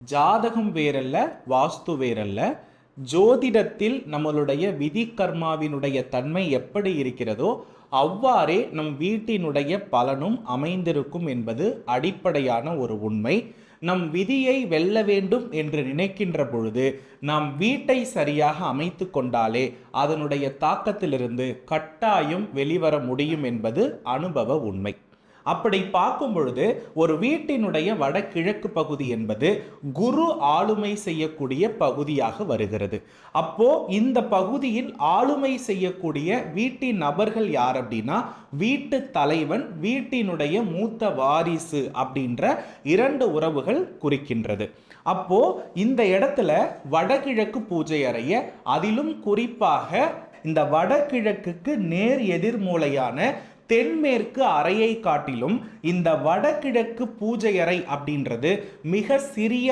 ஜாதகம் வேறல்ல வாஸ்து வேறல்ல. ஜோதிடத்தில் நம்மளுடைய விதி கர்மாவினுடைய தன்மை எப்படி இருக்கிறதோ அவ்வாறே நம் வீட்டினுடைய பலனும் அமைந்திருக்கும் என்பது அடிப்படையான ஒரு உண்மை. நம் விதியை வெல்ல வேண்டும் என்று நினைக்கின்ற பொழுது நாம் வீட்டை சரியாக அமைத்து கொண்டாலே அதனுடைய தாக்கத்திலிருந்து கட்டாயம் வெளிவர முடியும் என்பது அனுபவ உண்மை. அப்படி பார்க்கும் பொழுது ஒரு வீட்டினுடைய வடகிழக்கு பகுதி என்பது குரு ஆளுமை செய்யக்கூடிய பகுதியாக வருகிறது. அப்போ இந்த பகுதியில் ஆளுமை செய்யக்கூடிய வீட்டின் நபர்கள் யார் அப்படின்னா வீட்டு தலைவன் வீட்டினுடைய மூத்த வாரிசு அப்படின்ற இரண்டு உறவுகள் குறிக்கின்றது. அப்போ இந்த இடத்துல வடகிழக்கு பூஜை அறைய அதிலும் குறிப்பாக இந்த வடகிழக்குக்கு நேர் எதிர்மூலையான தென்மேற்கு அறையை காட்டிலும் இந்த வடகிழக்கு பூஜை அறை அப்படின்றது மிக சிறிய